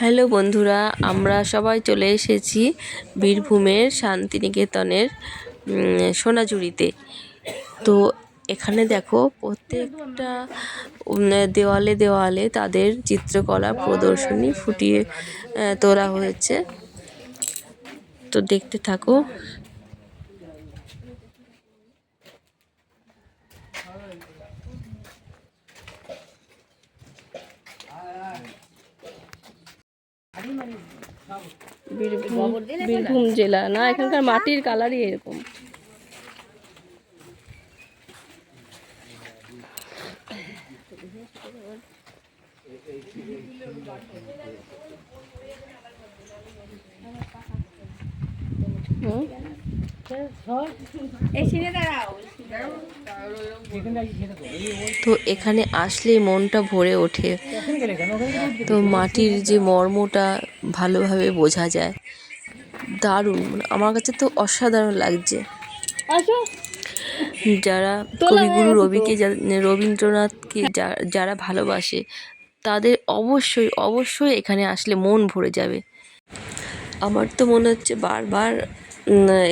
Hello বন্ধুরা, আমরা সবাই চলে এসেছি বীরভূমের শান্তিনিকেতনের সোনাঝুরিতে। তো এখানে দেখো প্রত্যেকটা দেওয়ালে দেওয়ালে তাদের চিত্রকলা প্রদর্শনী ফুটিয়ে তোলা হয়েছে। তো দেখতে থাকো। বীরভূম বীরভূম জেলা। না এখানকার মাটির কালারই এরকম। হুম? তো এখানে আসলে মনটা ভরে ওঠে। তো মাটির যে মর্মটা ভালোভাবে বোঝা যায়। দারুণ মানে আমার কাছে তো অসাধারণ লাগছে। যারা কবিগুরু রবিকে রবীন্দ্রনাথকে যারা ভালোবাসে, তাদের অবশ্যই অবশ্যই এখানে আসলে মন ভরে যাবে। আমার তো মনে হচ্ছে বারবার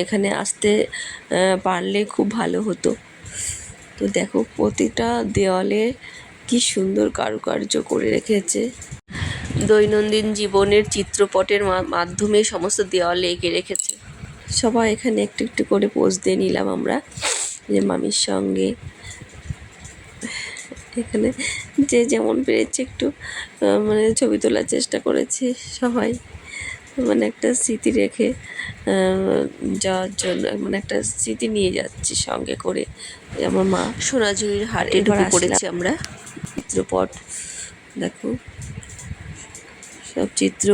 এখানে আসতে পারলে খুব ভালো হতো। তো দেখো, প্রতিটা দেওয়ালে কি সুন্দর কারুকার্য করে রেখেছে। দৈনন্দিন জীবনের চিত্রপটের মাধ্যমে সমস্ত দেওয়ালে এঁকে রেখেছে। সবাই এখানে একটু একটু করে পোজ দিয়ে নিলাম আমরা। যে মামির সঙ্গে, এখানে যে যেমন পেরেছে একটু মানে ছবি তোলার চেষ্টা করেছে সবাই। মানে একটা স্মৃতি রেখে যাওয়ার জন্য মানে একটা স্মৃতি নিয়ে যাচ্ছি সঙ্গে করে। আমার মা সোনাঝুরির হাট এটুকু করেছি আমরা। চিত্রপট দেখো সব চিত্র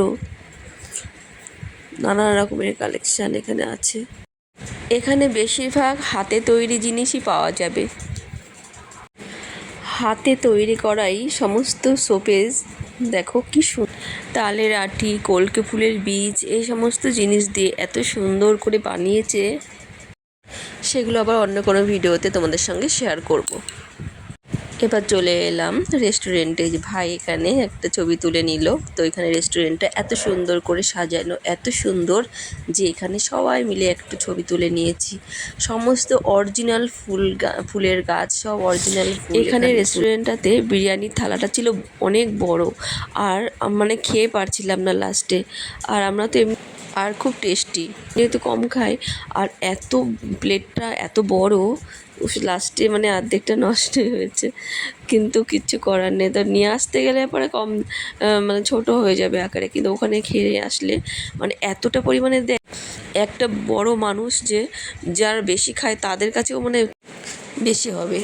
নানা রকমের কালেকশান এখানে আছে। এখানে বেশিরভাগ হাতে তৈরি জিনিসই পাওয়া যাবে। হাতে তৈরি করাই সমস্ত শোপেজ দেখো কি তালের আটি, কলকে ফুলের বীজ, এই সমস্ত জিনিস দিয়ে এত সুন্দর করে বানিয়েছে সেগুলো আবার অন্য কোনো ভিডিওতে তোমাদের সঙ্গে শেয়ার করব। এবার চলে এলাম রেস্টুরেন্টে যে ভাই এখানে একটা ছবি তুলে নিল। তো এখানে রেস্টুরেন্টটা এত সুন্দর করে সাজানো এত সুন্দর যে এখানে সবাই মিলে একটু ছবি তুলে নিয়েছি। সমস্ত অরিজিনাল ফুল গা- ফুলের গাছ সব অরিজিনাল এখানে রেস্টুরেন্টটাতে বিরিয়ানির থালাটা ছিল অনেক বড়। আর মানে খেয়ে পারছিলাম না লাস্টে আর আমরা তো এমনি আর খুব টেস্টি যেহেতু কম খাই, আর এত প্লেটটা এত বড় লাস্টে মানে অর্ধেকটা নষ্ট হয়েছে কিন্তু কিচ্ছু করার নেই। তো নিয়ে আসতে গেলে পরে কম মানে ছোট হয়ে যাবে আকারে। কিন্তু ওখানে খেয়ে আসলে মানে এতটা পরিমাণে দেয়। একটা বড় মানুষ যে যারা বেশি খায় তাদের কাছেও মানে বেশি হবে।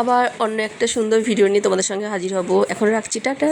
আবার অন্য একটা সুন্দর ভিডিও নিয়ে তোমাদের সঙ্গে হাজির হব। এখন রাখছি, টাটা।